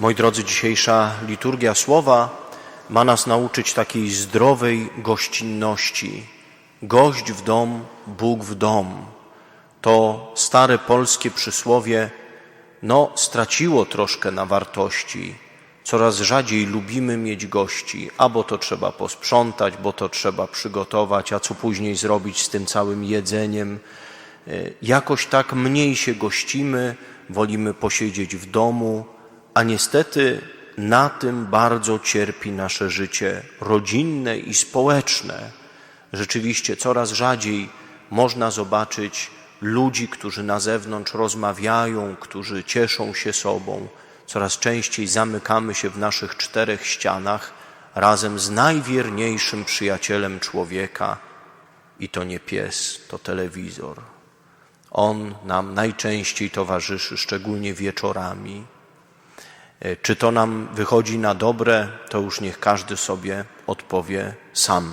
Moi drodzy, dzisiejsza liturgia słowa ma nas nauczyć takiej zdrowej gościnności. Gość w dom, Bóg w dom. To stare polskie przysłowie, no, straciło troszkę na wartości. Coraz rzadziej lubimy mieć gości, a bo to trzeba posprzątać, bo to trzeba przygotować, a co później zrobić z tym całym jedzeniem. E, Jakoś tak mniej się gościmy, wolimy posiedzieć w domu, a niestety na tym bardzo cierpi nasze życie rodzinne i społeczne. Rzeczywiście coraz rzadziej można zobaczyć ludzi, którzy na zewnątrz rozmawiają, którzy cieszą się sobą. Coraz częściej zamykamy się w naszych czterech ścianach razem z najwierniejszym przyjacielem człowieka i to nie pies, to telewizor. On nam najczęściej towarzyszy, szczególnie wieczorami. E, Czy to nam wychodzi na dobre, to już niech każdy sobie odpowie sam.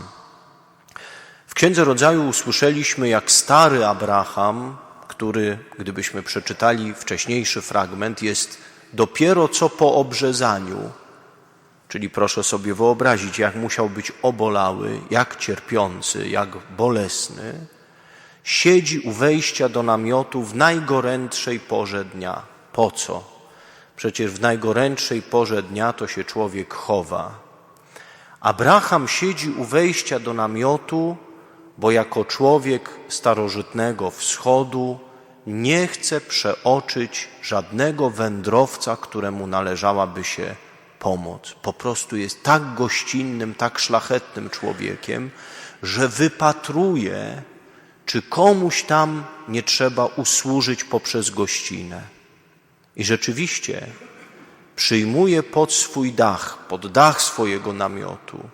W Księdze Rodzaju usłyszeliśmy, jak stary Abraham, który, gdybyśmy przeczytali wcześniejszy fragment, jest dopiero co po obrzezaniu, czyli proszę sobie wyobrazić, jak musiał być obolały, jak cierpiący, jak bolesny, siedzi u wejścia do namiotu w najgorętszej porze dnia. Po co? Przecież w najgorętszej porze dnia to się człowiek chowa. Abraham siedzi u wejścia do namiotu, bo jako człowiek starożytnego wschodu nie chce przeoczyć żadnego wędrowca, któremu należałaby się pomoc. Po prostu jest tak gościnnym, tak szlachetnym człowiekiem, że wypatruje, czy komuś tam nie trzeba usłużyć poprzez gościnę. I rzeczywiście przyjmuje pod swój dach, pod dach swojego namiotu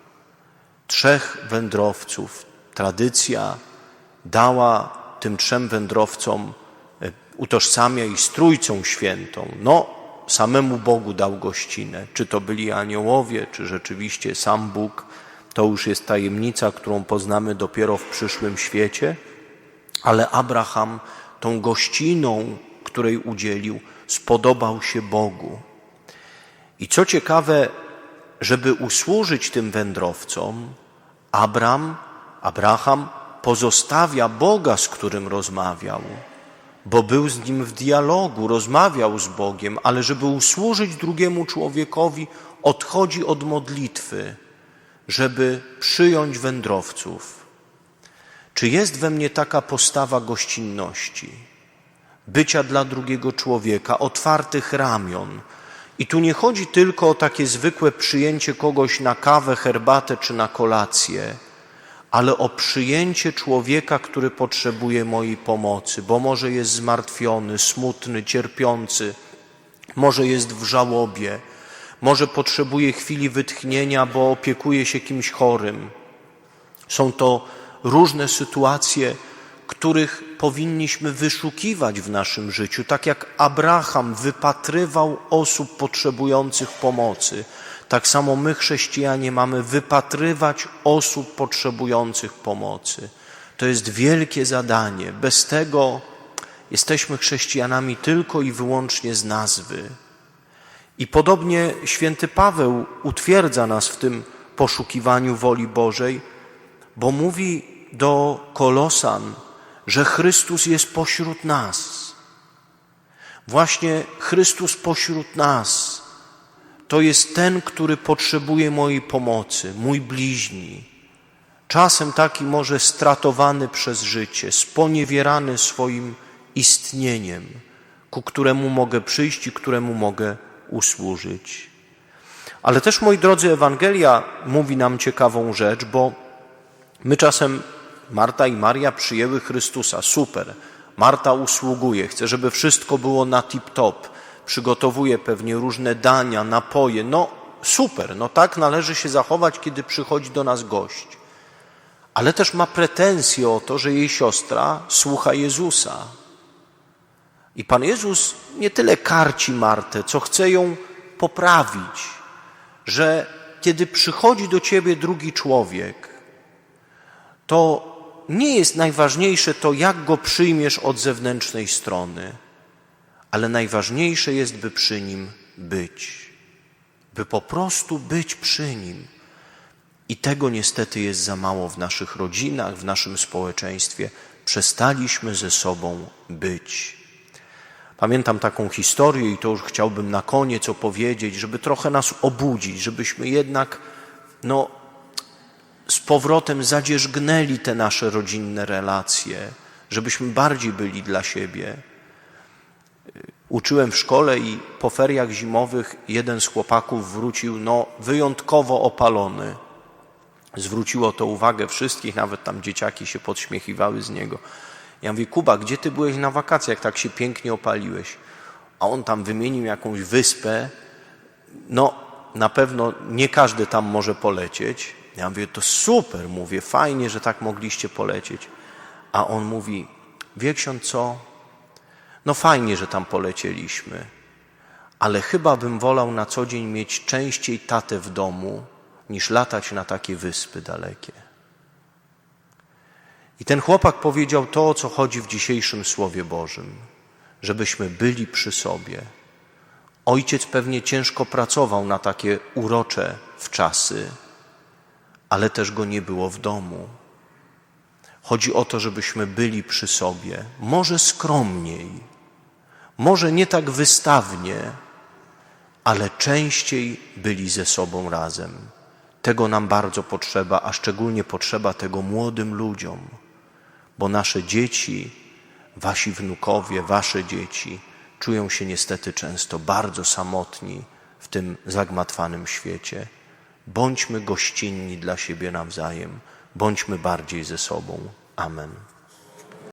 trzech wędrowców. Tradycja dała tym trzem wędrowcom, e, utożsamia ich z Trójcą Świętą. No, samemu Bogu dał gościnę. Czy to byli aniołowie, czy rzeczywiście sam Bóg, to już jest tajemnica, którą poznamy dopiero w przyszłym świecie. Ale Abraham tą gościną, której udzielił, spodobał się Bogu. I co ciekawe, żeby usłużyć tym wędrowcom, Abram, Abraham pozostawia Boga, z którym rozmawiał, bo był z nim w dialogu, rozmawiał z Bogiem, ale żeby usłużyć drugiemu człowiekowi, odchodzi od modlitwy, żeby przyjąć wędrowców. Czy jest we mnie taka postawa gościnności, bycia dla drugiego człowieka, otwartych ramion? I tu nie chodzi tylko o takie zwykłe przyjęcie kogoś na kawę, herbatę czy na kolację, ale o przyjęcie człowieka, który potrzebuje mojej pomocy, bo może jest zmartwiony, smutny, cierpiący, może jest w żałobie, może potrzebuje chwili wytchnienia, bo opiekuje się kimś chorym. Są to różne sytuacje, których powinniśmy wyszukiwać w naszym życiu, tak jak Abraham wypatrywał osób potrzebujących pomocy. Tak samo my, chrześcijanie, mamy wypatrywać osób potrzebujących pomocy. To jest wielkie zadanie. Bez tego jesteśmy chrześcijanami tylko i wyłącznie z nazwy. I podobnie święty Paweł utwierdza nas w tym poszukiwaniu woli Bożej, bo mówi do Kolosan, że Chrystus jest pośród nas. Właśnie Chrystus pośród nas to jest ten, który potrzebuje mojej pomocy, mój bliźni. Czasem taki może stratowany przez życie, sponiewierany swoim istnieniem, ku któremu mogę przyjść i któremu mogę usłużyć. Ale też, moi drodzy, Ewangelia mówi nam ciekawą rzecz, bo my czasem, Marta i Maria przyjęły Chrystusa, super. Marta usługuje, chce, żeby wszystko było na tip-top, przygotowuje pewnie różne dania, napoje. No super, no tak należy się zachować, kiedy przychodzi do nas gość. Ale też ma pretensje o to, że jej siostra słucha Jezusa. I Pan Jezus nie tyle karci Martę, co chce ją poprawić, że kiedy przychodzi do ciebie drugi człowiek, to nie jest najważniejsze to, jak go przyjmiesz od zewnętrznej strony, ale najważniejsze jest, by przy nim być. by po prostu być przy Nim. I tego niestety jest za mało w naszych rodzinach, w naszym społeczeństwie. Przestaliśmy ze sobą być. Pamiętam taką historię i to już chciałbym na koniec opowiedzieć, żeby trochę nas obudzić, żebyśmy jednak no, powrotem zadzierzgnęli te nasze rodzinne relacje, żebyśmy bardziej byli dla siebie. Uczyłem w szkole i po feriach zimowych jeden z chłopaków wrócił no, wyjątkowo opalony. Zwróciło to uwagę wszystkich, nawet tam dzieciaki się podśmiechiwały z niego. Ja mówię, Kuba, gdzie ty byłeś na wakacjach, tak się pięknie opaliłeś? A on tam wymienił jakąś wyspę. No, na pewno nie każdy tam może polecieć. Ja mówię, to super, mówię, fajnie, że tak mogliście polecieć. A on mówi, wie ksiądz co? No fajnie, że tam polecieliśmy, ale chyba bym wolał na co dzień mieć częściej tatę w domu, niż latać na takie wyspy dalekie. I ten chłopak powiedział to, o co chodzi w dzisiejszym Słowie Bożym, żebyśmy byli przy sobie. Ojciec pewnie ciężko pracował na takie urocze wczasy, ale też go nie było w domu. Chodzi o to, żebyśmy byli przy sobie, może skromniej, może nie tak wystawnie, ale częściej byli ze sobą razem. Tego nam bardzo potrzeba, a szczególnie potrzeba tego młodym ludziom, bo nasze dzieci, wasi wnukowie, wasze dzieci czują się niestety często bardzo samotni w tym zagmatwanym świecie. Bądźmy gościnni dla siebie nawzajem, bądźmy bardziej ze sobą. Amen.